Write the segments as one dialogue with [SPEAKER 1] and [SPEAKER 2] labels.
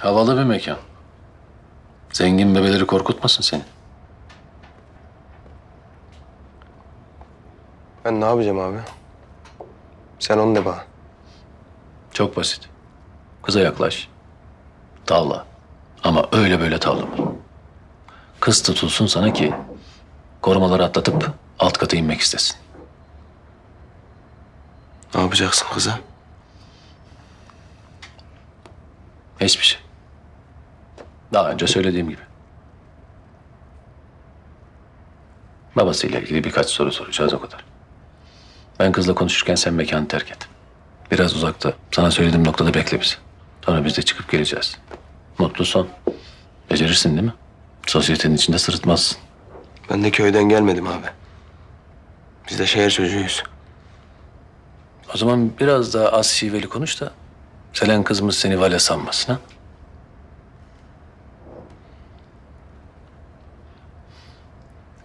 [SPEAKER 1] Havalı bir mekan. Zengin bebeleri korkutmasın seni.
[SPEAKER 2] Ben ne yapacağım abi? Sen onu de bana.
[SPEAKER 1] Çok basit. Kıza yaklaş. Tavla. Ama öyle böyle tavlama. Kız tutulsun sana ki korumaları atlatıp alt kata inmek istesin.
[SPEAKER 2] Ne yapacaksın kıza?
[SPEAKER 1] Hiçbir şey. Daha önce söylediğim gibi. Babasıyla ilgili birkaç soru soracağız o kadar. Ben kızla konuşurken sen mekanı terk et. Biraz uzakta. Sana söylediğim noktada bekle bizi. Sonra biz de çıkıp geleceğiz. Mutlu son. Becerirsin değil mi? Sosyetenin içinde sırıtmazsın.
[SPEAKER 2] Ben de köyden gelmedim abi. Biz de şehir çocuğuyuz.
[SPEAKER 1] O zaman biraz daha az şiveli konuş da Selen kızımız seni vale sanmasın ha?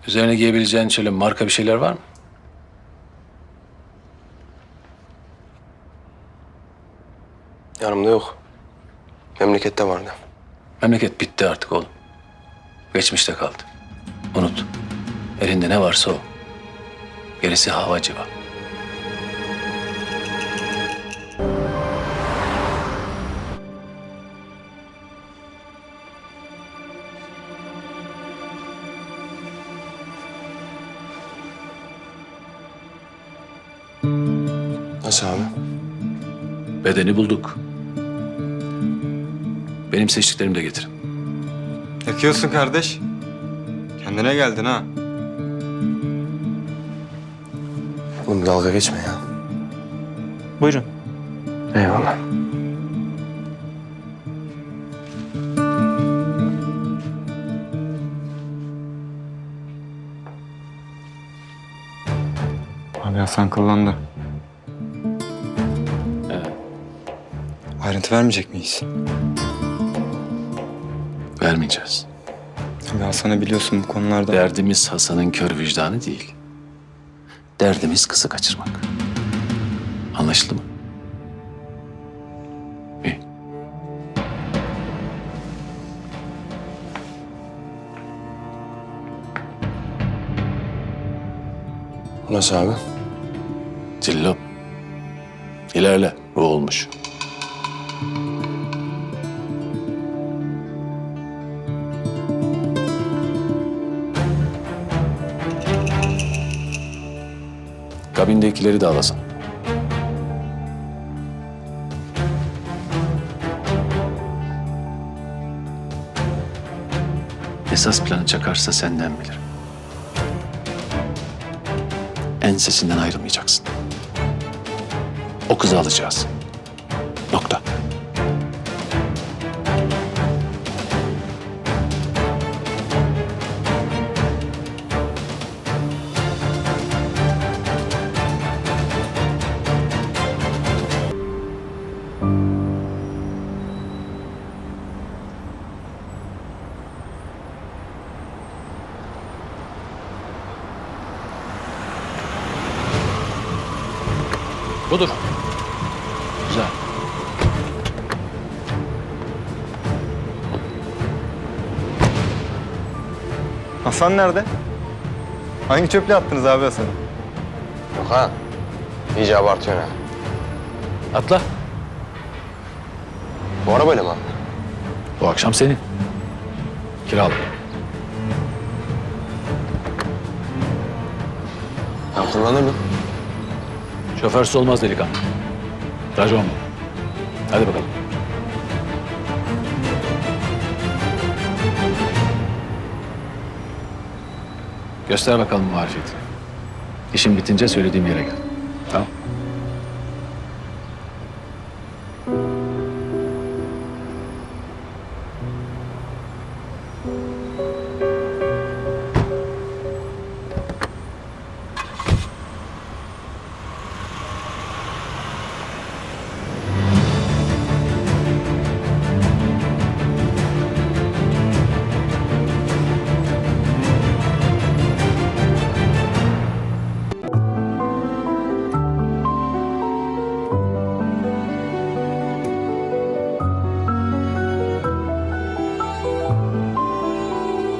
[SPEAKER 1] Üzerine giyebileceğin şöyle marka bir şeyler var mı?
[SPEAKER 2] Yanımda yok. Memlekette vardı.
[SPEAKER 1] Memleket bitti artık oğlum. Geçmişte kaldı. Unut. Elinde ne varsa o. Gerisi hava civa.
[SPEAKER 2] Nasıl abi?
[SPEAKER 1] Bedeni bulduk. Benim seçtiklerimi de getirin.
[SPEAKER 3] Yakıyorsun kardeş. Kendine geldin ha.
[SPEAKER 2] Oğlum dalga geçme ya.
[SPEAKER 4] Buyurun.
[SPEAKER 2] Eyvallah.
[SPEAKER 3] Abi Hasan kullandı. Ayrıntı vermeyecek miyiz?
[SPEAKER 1] Vermeyeceğiz.
[SPEAKER 3] Abi Hasan'ı biliyorsun bu konularda.
[SPEAKER 1] Derdimiz Hasan'ın kör vicdanı değil. Derdimiz kızı kaçırmak. Anlaşıldı mı? İyi.
[SPEAKER 2] Nasıl abi?
[SPEAKER 1] Cillop. İlerle. Bu olmuş. Kabindekileri de alasın. Esas planı çakarsa senden bilirim. Ensesinden ayrılmayacaksın. O kızı alacağız. Nokta. Budur. Güzel.
[SPEAKER 3] Hasan nerede? Hangi çöple attınız abi Hasan'ı?
[SPEAKER 2] Yok ha. İyice abartıyorsun ha.
[SPEAKER 1] Atla.
[SPEAKER 2] Bu arabayla mı?
[SPEAKER 1] Bu akşam senin. Kiralı.
[SPEAKER 2] Ben kullanırım.
[SPEAKER 1] Şoförsüz olmaz delikanlı. Racon bu. Hadi bakalım. Göster bakalım marifetini. İşin bitince söylediğim yere gel. Tamam.